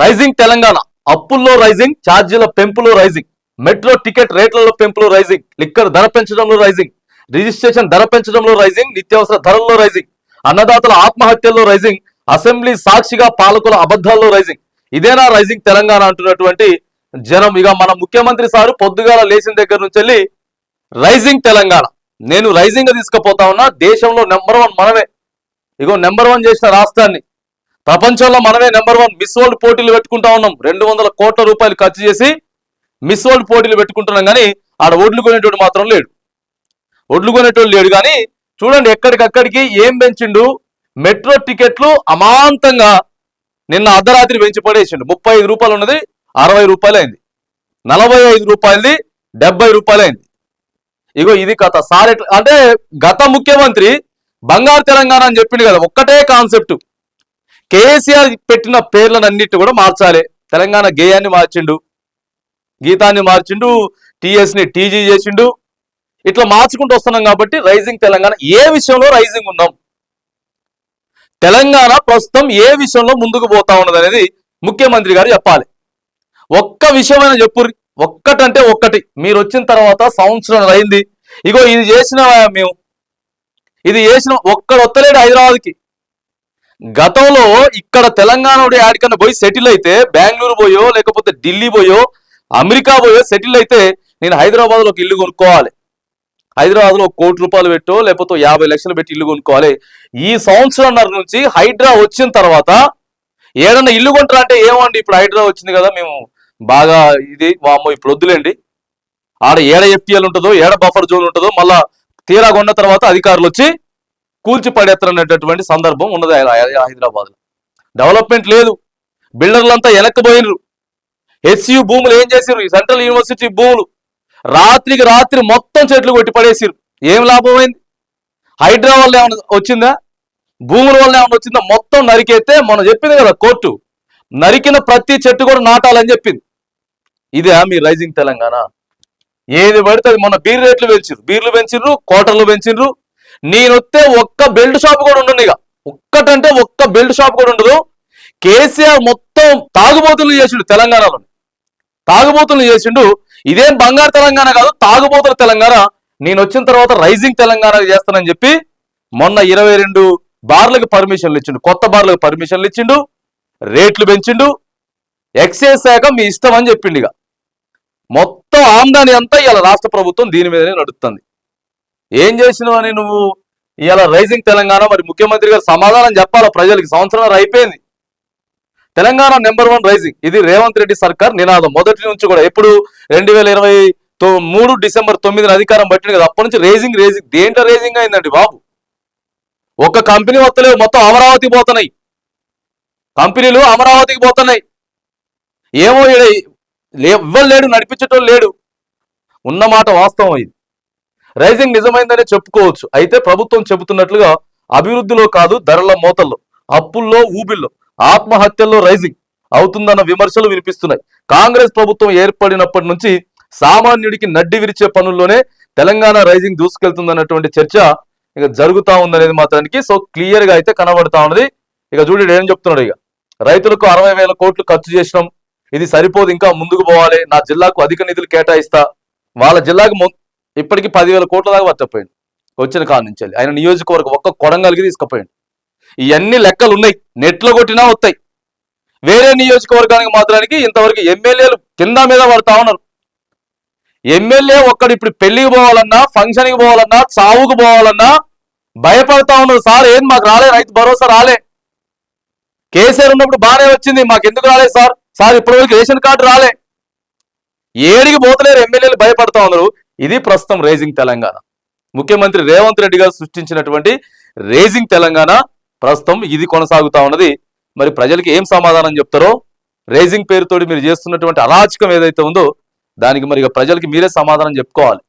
Rising Telangana. అప్పుల్లో rising ఛార్జీల పెంపులో rising. Metro ticket రేట్లలో పెంపులో రైజింగ్. లిక్కర్ ధర పెంచడంలో రైజింగ్. రిజిస్ట్రేషన్ ధర పెంచడంలో రైజింగ్. నిత్యావసర ధరల్లో రైజింగ్. అన్నదాతల ఆత్మహత్యల్లో రైజింగ్. అసెంబ్లీ సాక్షిగా పాలకుల అబద్ధాల్లో రైజింగ్. ఇదేనా రైజింగ్ తెలంగాణ అంటున్నటువంటి జనం. ఇక మన ముఖ్యమంత్రి సారు పొద్దుగాల లేచిన దగ్గర నుంచి వెళ్ళి రైజింగ్ తెలంగాణ. నేను రైజింగ్గా తీసుకుపోతా ఉన్నా. దేశంలో నెంబర్ వన్ మనమే. ఇగో నెంబర్ వన్ చేసిన రాష్ట్రాన్ని ప్రపంచంలో మనమే నెంబర్ వన్ మిస్ వరల్డ్ పోటీలు పెట్టుకుంటా ఉన్నాం. రెండు వందల కోట్ల రూపాయలు ఖర్చు చేసి మిస్ వరల్డ్ పోటీలు పెట్టుకుంటున్నాం కానీ ఆడ ఒడ్లు కొనేటోడు మాత్రం లేడు. ఒడ్లు కొనేటోడు లేడు కానీ చూడండి ఎక్కడికక్కడికి ఏం పెంచిండు? మెట్రో టికెట్లు అమాంతంగా నిన్న అర్ధరాత్రి పెంచి పడేసిండు. ముప్పై ఐదు రూపాయలు ఉన్నది అరవై రూపాయలు అయింది. నలభై ఐదు రూపాయలది డెబ్బై రూపాయలు అయింది. ఇగో ఇది కథ. సార్ ఎట్లా అంటే గత ముఖ్యమంత్రి బంగారు తెలంగాణ అని చెప్పిండు కదా ఒక్కటే కాన్సెప్ట్ కేసీఆర్ పెట్టిన పేర్లనన్నిటి కూడా మార్చాలి. తెలంగాణ గేయాన్ని మార్చిండు గీతాన్ని మార్చిండు టీఎస్ని టీజీ చేసిండు. ఇట్లా మార్చుకుంటూ వస్తున్నాం కాబట్టి రైజింగ్ తెలంగాణ ఏ విషయంలో రైజింగ్ ఉన్నాం? తెలంగాణ ప్రస్తుతం ఏ విషయంలో ముందుకు పోతా ఉన్నది అనేది ముఖ్యమంత్రి గారు చెప్పాలి. ఒక్క విషయమైనా చెప్పు ఒక్కటంటే ఒక్కటి. మీరు వచ్చిన తర్వాత సంవత్సరం అయింది. ఇగో ఇది చేసిన మేము? ఇది చేసిన. ఒక్కడొత్తలేడు హైదరాబాద్కి. గతంలో ఇక్కడ తెలంగాణ యాడికన్నా పోయి సెటిల్ అయితే బెంగళూరు పోయో లేకపోతే ఢిల్లీ పోయో అమెరికా పోయో సెటిల్ అయితే నేను హైదరాబాద్లో ఒక ఇల్లు కొనుక్కోవాలి. హైదరాబాద్లో ఒక కోటి రూపాయలు పెట్టో లేకపోతే యాభై లక్షలు పెట్టి ఇల్లు కొనుక్కోవాలి. ఈ సంవత్సరంన్నర నుంచి హైడ్రా వచ్చిన తర్వాత ఏదన్నా ఇల్లు కొంటారా అంటే ఏమండి ఇప్పుడు హైడ్రా వచ్చింది కదా మేము బాగా ఇది వామ్మో ఇప్పుడు వద్దులేండి. ఆడ ఏడ ఎఫ్టీఎల్ ఉంటుందో ఏడ బఫర్ జోన్ ఉంటుందో మళ్ళా తీరా కొన్న తర్వాత అధికారులు వచ్చి కూల్చిపడేస్తారనేటటువంటి సందర్భం ఉన్నది హైదరాబాద్లో. డెవలప్మెంట్ లేదు. బిల్డర్లంతా వెనక్కిపోయినరు హెచ్యు భూములు ఏం చేసిరు ఈ సెంట్రల్ యూనివర్సిటీ భూములు రాత్రికి రాత్రి మొత్తం చెట్లు కొట్టి పడేసిర్రు ఏం లాభం అయింది హైడ్రా వల్ల ఏమైనా వచ్చిందా? భూముల వల్ల ఏమైనా వచ్చిందా? మొత్తం నరికేస్తే మనం చెప్పింది కదా కోర్టు. నరికిన ప్రతి చెట్టు కూడా నాటాలని చెప్పింది. ఇదే మీ రైజింగ్ తెలంగాణ. ఏది పడితే అది మొన్న బీర్ రేట్లు పెంచిర్రు. బీర్లు పెంచిర్రు కోటర్లు పెంచిర్రు నేనొస్తే ఒక్క బెల్ట్ షాప్ కూడా ఉండను ఇక. ఒక్కటంటే ఒక్క బెల్ట్ షాప్ కూడా ఉండదు. కేసీఆర్ మొత్తం తాగుబోతులు చేసిండు తెలంగాణలో తాగుబోతులు చేసిండు. ఇదేం బంగారు తెలంగాణ కాదు తాగుబోతుల తెలంగాణ. నేను వచ్చిన తర్వాత రైజింగ్ తెలంగాణ చేస్తానని చెప్పి మొన్న ఇరవై రెండు బార్లకు పర్మిషన్లు ఇచ్చిండు. కొత్త బార్లకు పర్మిషన్లు ఇచ్చిండు. రేట్లు పెంచిండు. ఎక్సైజ్ శాఖ మీ ఇష్టం అని చెప్పిండు ఇక. మొత్తం ఆమ్దాని అంతా ఇలా రాష్ట్ర ప్రభుత్వం దీని మీదనే నడుస్తుంది ఏం చేసినావు అని నువ్వు ఇలా రైజింగ్ తెలంగాణ మరి ముఖ్యమంత్రి గారు సమాధానం చెప్పాలా ప్రజలకి? సంవత్సరం అయిపోయింది. తెలంగాణ నెంబర్ వన్ రైజింగ్ ఇది రేవంత్ రెడ్డి సర్కార్ నినాదం. మొదటి నుంచి కూడా ఎప్పుడు రెండు వేల ఇరవై మూడు డిసెంబర్ తొమ్మిదిన అధికారం పట్టింది కదా అప్పటి నుంచి రేజింగ్ రేజింగ్ దేంట్లో రేజింగ్ అయిందండి బాబు? ఒక కంపెనీ వస్తలేవు మొత్తం అమరావతి పోతున్నాయి. కంపెనీలు అమరావతికి పోతున్నాయి. ఏమో ఇవ్వలేడు ఎవ్వరు లేడు నడిపించటం లేడు. ఉన్నమాట వాస్తవం ఇది. రైజింగ్ నిజమైందనే చెప్పుకోవచ్చు. అయితే ప్రభుత్వం చెబుతున్నట్లుగా అభివృద్ధిలో కాదు ధరల మోతల్లో అప్పుల్లో ఊబిల్లో ఆత్మహత్యల్లో రైజింగ్ అవుతుందన్న విమర్శలు వినిపిస్తున్నాయి. కాంగ్రెస్ ప్రభుత్వం ఏర్పడినప్పటి నుంచి సామాన్యుడికి నడ్డి విరిచే పనుల్లోనే తెలంగాణ రైజింగ్ దూసుకెళ్తుందన్నటువంటి చర్చ ఇక జరుగుతా ఉందనేది మాత్రానికి సో క్లియర్గా అయితే కనబడతా ఉన్నది. ఇక చూడు ఏం చెప్తున్నాడు ఇక. రైతులకు అరవై వేల కోట్లు ఖర్చు చేసినాం. ఇది సరిపోదు ఇంకా ముందుకు పోవాలి. నా జిల్లాకు అధిక నిధులు కేటాయిస్తా. వాళ్ళ జిల్లాకు ఇప్పటికి పదివేల కోట్ల దాకా పట్టపోయింది వచ్చిన కాడ నుంచి ఆయన నియోజకవర్గం ఒక్క కొడంగల్కి తీసుకుపోయింది ఇవన్నీ లెక్కలు ఉన్నాయి. నెట్లో కొట్టినా వస్తాయి వేరే నియోజకవర్గానికి మాత్రానికి ఇంతవరకు ఎమ్మెల్యేలు కింద మీద పడతా ఉన్నారు. ఎమ్మెల్యే ఒక్కడు ఇప్పుడు పెళ్ళికి పోవాలన్నా ఫంక్షన్కి పోవాలన్నా చావుకు పోవాలన్నా భయపడతా ఉన్నారు. సార్ ఏం మాకు రాలే రైతు భరోసా రాలే. కేసీఆర్ ఉన్నప్పుడు బాగానే వచ్చింది. మాకు ఎందుకు రాలేదు సార్? సార్ ఇప్పటివరకు రేషన్ కార్డు రాలే. ఏడికి పోతలేరు ఎమ్మెల్యేలు భయపడతా ఉన్నారు. ఇది ప్రస్తుతం రేజింగ్ తెలంగాణ. ముఖ్యమంత్రి రేవంత్ రెడ్డి గారు సృష్టించినటువంటి రేజింగ్ తెలంగాణ ప్రస్తుతం ఇది కొనసాగుతా ఉన్నది. మరి ప్రజలకి ఏం సమాధానం చెప్తారో రేజింగ్ పేరుతోటి మీరు చేస్తున్నటువంటి అరాచకం ఏదైతే ఉందో దానికి మరి ప్రజలకి మీరే సమాధానం చెప్పుకోవాలి.